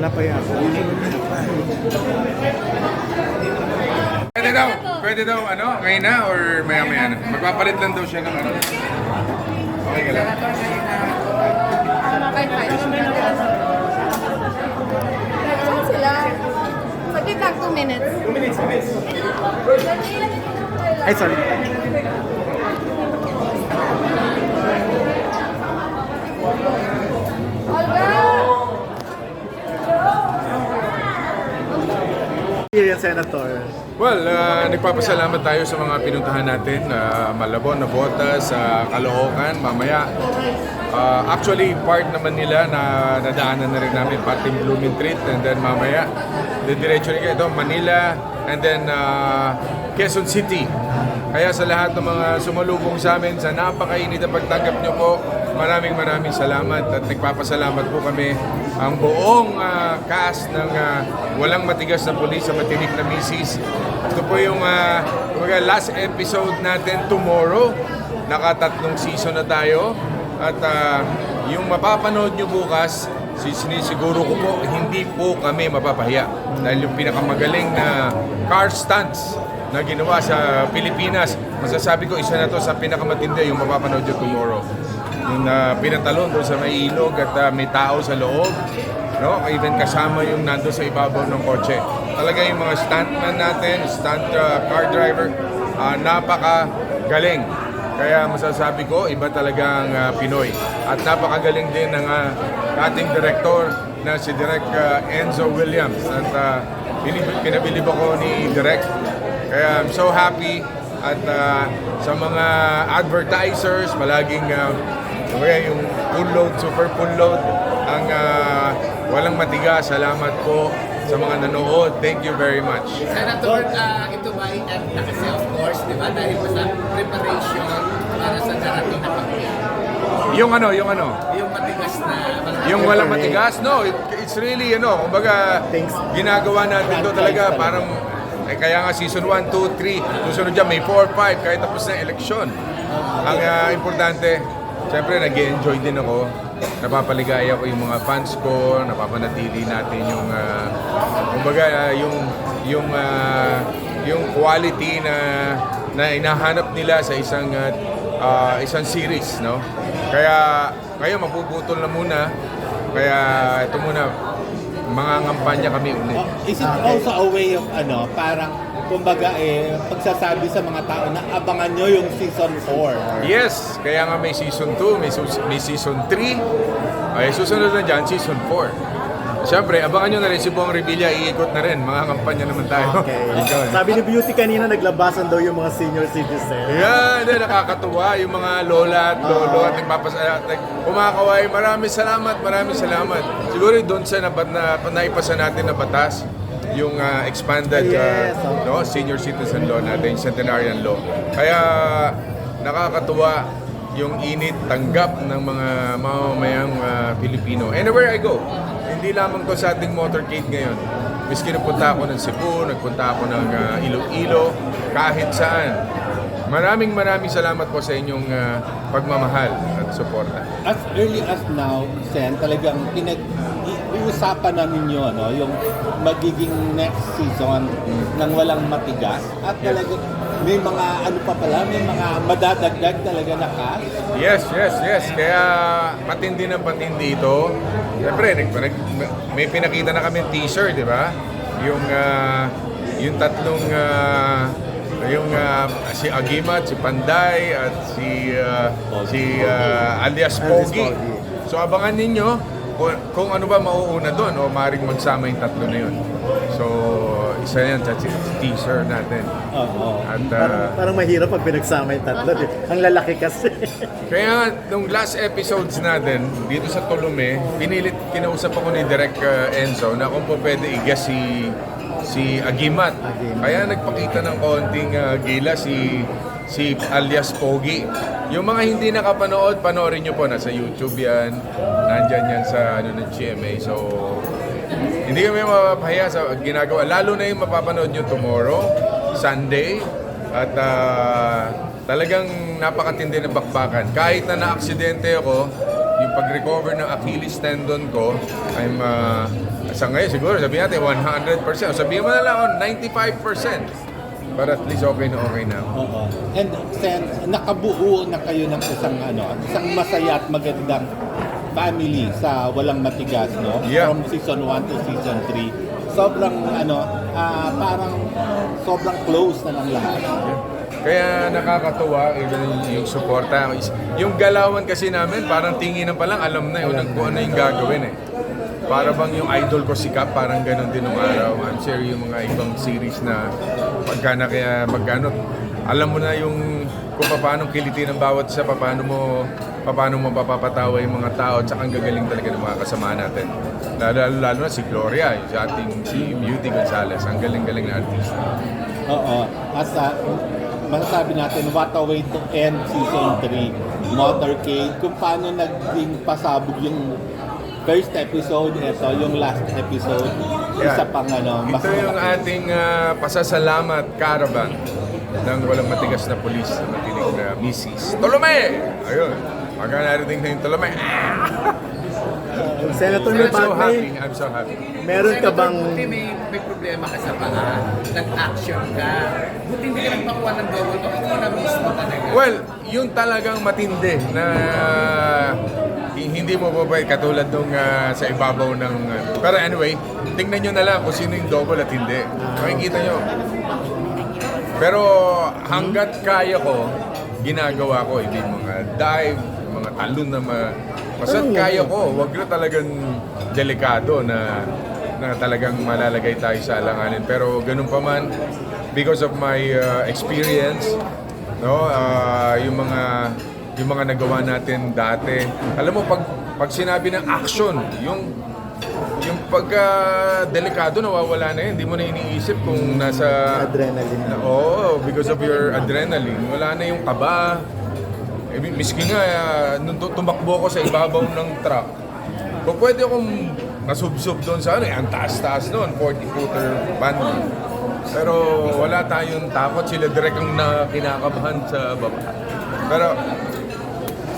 Wala pa yan. Pwede daw, pwede daw, ano, ngayon na or maya maya na? Magpapalit lang daw siya ng ano. Okay ka lang. Sila? Saglit lang, 2 minutes. Ay, sorry. Experience Senator. Well, uh, nagpapasalamat tayo sa mga pinuntahan natin, uh, Malabon, Nabotas, sa Caloocan, mamaya. Uh, actually, part naman nila na nadaanan na rin namin, pati Blooming Treat, and then mamaya, diretso rin ito, Manila, and then uh, Quezon City. Kaya sa lahat ng mga sumalubong sa amin, sa napakainit na pagtanggap nyo po, maraming maraming salamat at nagpapasalamat po kami ang buong ah, cast ng ah, Walang Matigas na Pulis sa Matinik na Misis. Ito po yung kumbaga, last episode natin tomorrow. Nakatatlong season na tayo. At ah, yung mapapanood nyo bukas, si- sinisiguro ko po, hindi po kami mapapahiya. Dahil yung pinakamagaling na car stunts na ginawa sa Pilipinas, masasabi ko isa na to sa pinakamatindi yung mapapanood nyo tomorrow. Yung na pinatalon doon sa may ilog at ah, may tao sa loob. No? Even kasama yung nando sa ibabaw ng kotse. Talaga yung mga stuntman natin, stunt ah, car driver, ah, napaka-galing. Kaya masasabi ko, iba talagang ah, Pinoy. At napakagaling din ng ah, ating director na si Direk ah, Enzo Williams. At uh, pinabilib ako ni Direk. Kaya I'm so happy at ah, sa mga advertisers, palaging uh, yung full load, super full load, ang ah, walang matigas. Salamat po sa mga nanood. Thank you very much. Senator, ah, ito ba ay na kasi of course, di ba, dahil sa preparation para sa darating na pagkain. Yung ano, yung ano, Yung matigas na yung walang matigas, no, it, it's really, ano, kumbaga, ginagawa natin to talaga, parang, eh, kaya nga season 1, 2, 3, susunod dyan, may 4, 5, kahit tapos na eleksyon. Ang ah, importante, syempre, nag enjoy din ako. Napapaligaya ko yung mga fans ko, napapanatili natin yung, ah, kumbaga, yung, yung, ah, yung quality na, na hinahanap nila sa isang, ah, isang series, no? Kaya, ngayon, mapuputol na muna. Kaya, ito muna, mga ngampanya kami ulit. Is it also a way of ano, parang kumbaga eh, pagsasabi sa mga tao na abangan nyo yung season 4? Yes, kaya nga may season 2, may, sus- may season 3, ay susunod na dyan, season 4. Siyempre, abangan nyo na rin si Bong Revilla, iikot na rin, mga kampanya naman tayo. Okay. Ikaw. Sabi ni Beauty kanina, naglabasan daw yung mga senior citizen. Yeah, hindi, nakakatuwa yung mga lola at lolo at nagpapasaya at nag, kumakaway. Maraming salamat, maraming salamat. Siguro doon sa nabat na, naipasa natin na batas, yung ah, expanded ah, Yes, no, senior citizen law natin, centenarian law. Kaya nakakatuwa yung init tanggap ng mga mamamayang ah, Pilipino. Anywhere I go, hindi lamang to sa ating motorcade ngayon. Miski nagpunta ako ng Cebu, nagpunta ako ng ah, Iloilo, kahit saan. Maraming maraming salamat po sa inyong ah, pagmamahal at suporta. As early as now, Sen, talagang pinag uusapan na ninyo ano, yung magiging next season ng walang matigas at talagang may mga ano pa pala, may mga madadagdag talaga na cast. Yes, yes, yes. Kaya patindi ng patindi ito. Siyempre, nag, nag, may pinakita na kami teaser, di ba? Yung, ah, yung tatlong, ah, yung ah, si Agimat, si Panday, at si, ah, si ah, alias Pogi. So abangan ninyo kung, kung ano ba mauuna doon o maaaring magsama yung tatlo na yun. So, isa yan sa teaser natin. Oo. At, Parang, ah, parang mahirap pag pinagsama yung tatlo. di- Ang lalaki kasi. Kaya nung last episodes natin, dito sa Tulume, pinilit, kinausap ako ni Direk uh, Enzo na kung po pwede i-guess si, si Agimat. Agimat. Kaya nagpakita ng konting uh, gila si si alias Pogi. Yung mga hindi nakapanood, panoorin nyo po. Nasa YouTube yan. Nandyan yan sa ano, ng GMA. So, hindi kami mapapahiya sa ginagawa. Lalo na yung mapapanood nyo tomorrow, Sunday. At ah, talagang napakatindi ng bakbakan. Kahit na na-aksidente ako, yung pag-recover ng Achilles tendon ko, I'm, uh, sa ngayon siguro, sabihin natin 100%. O Sabihin mo na lang, oh, 95%. But at least okay na okay na. Oo. And Sen, nakabuo na kayo ng isang ano, isang masaya at magandang family sa Walang Matigas, no? Yeah. From season 1 to season 3. Sobrang ano, ah, parang sobrang close na ng lahat. Kaya nakakatuwa even yung suporta. Yung galawan kasi namin, parang tinginan pa lang, alam na yun kung ano yung gagawin eh. Para bang yung idol ko si Cap, parang ganun din nung araw. I'm sure yung mga ibang series na pagka na kaya magkano, alam mo na yung kung paano kilitin ang bawat isa, paano mo paano mo mapapatawa yung mga tao at saka ang gagaling talaga ng mga kasama natin. Lalo, lalo na si Gloria, yung si ating si Beauty Gonzalez, ang galing-galing na artista. Oo. As a, masasabi natin, what a way to end season 3. Motorcade, kung paano naging pasabog yung first episode, ito yung last episode, isa pang ano, mas Ito yung malaki. ating ah, pasasalamat caravan ng walang matigas na polis na matinig na misis. Tolome! Ayun. Nariting na yung Tolome. Ah! Senator, may, I'm so happy. I'm so happy. meron ka bang... Buti may, may problema ka sa paa. Nag-action ka. Buti hindi ka nagpakuha ng double talk. Ikaw na mismo talaga. Well, yung talagang matindi na hi- hindi mo po katulad nung ah, sa ibabaw ng... ah, pero anyway, tingnan nyo na lang kung sino yung double at hindi. Makikita nyo. Pero hanggat kaya ko, ginagawa ko yung mga dive, talon na ma... Basta't kaya ko, wag na talagang delikado na na talagang malalagay tayo sa alanganin. Pero ganun pa man, because of my uh, experience, no, ah, yung mga yung mga nagawa natin dati. Alam mo pag pag sinabi ng action, yung yung pagka delikado nawawala na yun. Hindi mo na iniisip kung nasa Adrenaline. na, oo, because of your adrenaline. Wala na yung kaba. Eh, miski nga, tu- tumakbo ko sa ibabaw ng truck, kung pwede akong nasubsob doon sa ano, eh, ang taas-taas noon, 40-footer band. Pero wala tayong takot. Sila direct ang na kinakabahan sa baba. Pero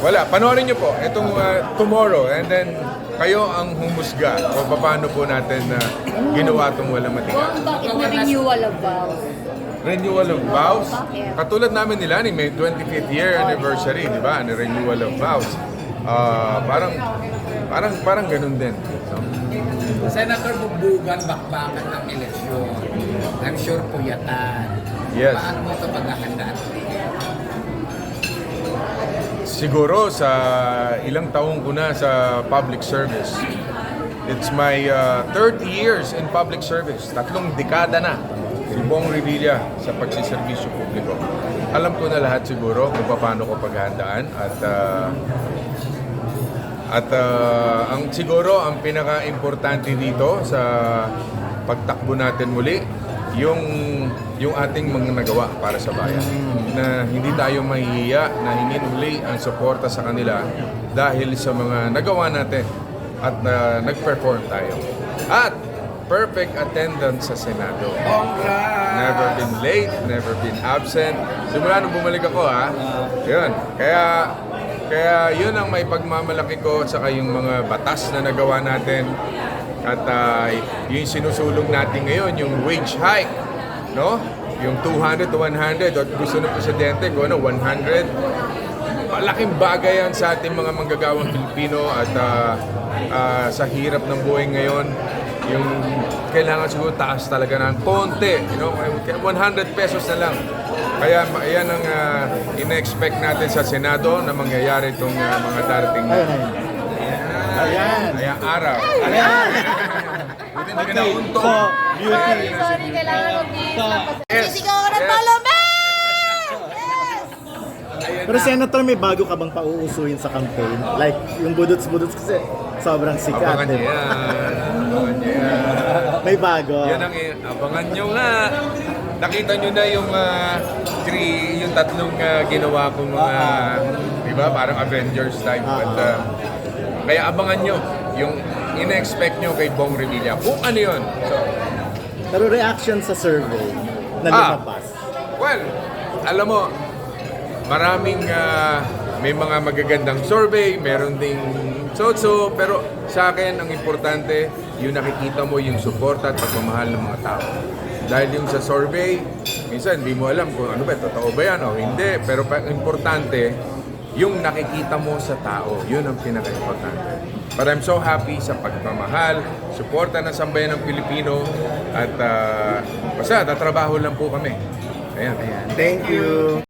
wala. Panoorin niyo po itong ah, tomorrow and then kayo ang humusga kung paano po natin na ginawa itong walang matigas. Bakit na renewal vows? Renewal of vows. Katulad namin nila ni may 25th year anniversary, di ba? Ni renewal of vows. Ah, parang parang parang ganun din. So, Senator Bubugan, bakbakan ng eleksyon. I'm sure puyatan. Yes. Paano mo ito paghahandaan? siguro sa ilang taong ko na sa public service. It's my uh, 30 years in public service. Tatlong dekada na si Bong Revilla sa pagsiservisyo publiko. Alam ko na lahat siguro kung paano ko paghandaan at uh, at uh, ang siguro ang pinaka-importante dito sa pagtakbo natin muli yung yung ating mga nagawa para sa bayan na hindi tayo mahihiya na hingin uli ang suporta sa kanila dahil sa mga nagawa natin at uh, nag-perform tayo. At perfect attendance sa Senado. Never been late, never been absent. Simula nung bumalik ako ha. Yun. Kaya kaya yun ang may pagmamalaki ko sa yung mga batas na nagawa natin. At ah, yung sinusulong natin ngayon, yung wage hike, no? Yung 200 to 100 at gusto ng presidente ko, ano, 100. Malaking bagay yan sa ating mga manggagawang Pilipino at ah, ah, sa hirap ng buhay ngayon. Yung kailangan siguro taas talaga ng konti, you know, 100 pesos na lang. Kaya yan ang uh, ina-expect natin sa Senado na mangyayari itong ah, mga darating na ayun. Ayan. kaya araw. Ayan! Buti na Okay, kinauntog. so, beauty. Sorry, sorry, kailangan mag-iis Sa- lang. Yes, Sisigaw ka ng yes. Tolome! Yes! Pero Senator, may bago ka bang pauusuin sa campaign? Like, yung budots-budots kasi sobrang sikat. Abangan niyo diba? yan. Abangan niyo yan. May bago. Yan ang abangan nyo nga. Nakita nyo na yung ah, three, yung tatlong ah, ginawa kong mga, di ba, parang Avengers type. But, ah, kaya abangan nyo yung ina-expect nyo kay Bong Revilla. Kung ano yun. So, Pero reaction sa survey na Ah. lumabas. Well, alam mo, maraming ah, may mga magagandang survey, meron ding so pero sa akin, ang importante, yung nakikita mo yung suporta at pagmamahal ng mga tao. Dahil yung sa survey, minsan hindi mo alam kung ano ba, totoo ba yan o hindi. Pero importante, yung nakikita mo sa tao, yun ang pinaka-importante. But I'm so happy sa pagmamahal, suporta ng sambayan ng Pilipino at uh, basta tatrabaho lang po kami. Ayan. Thank you.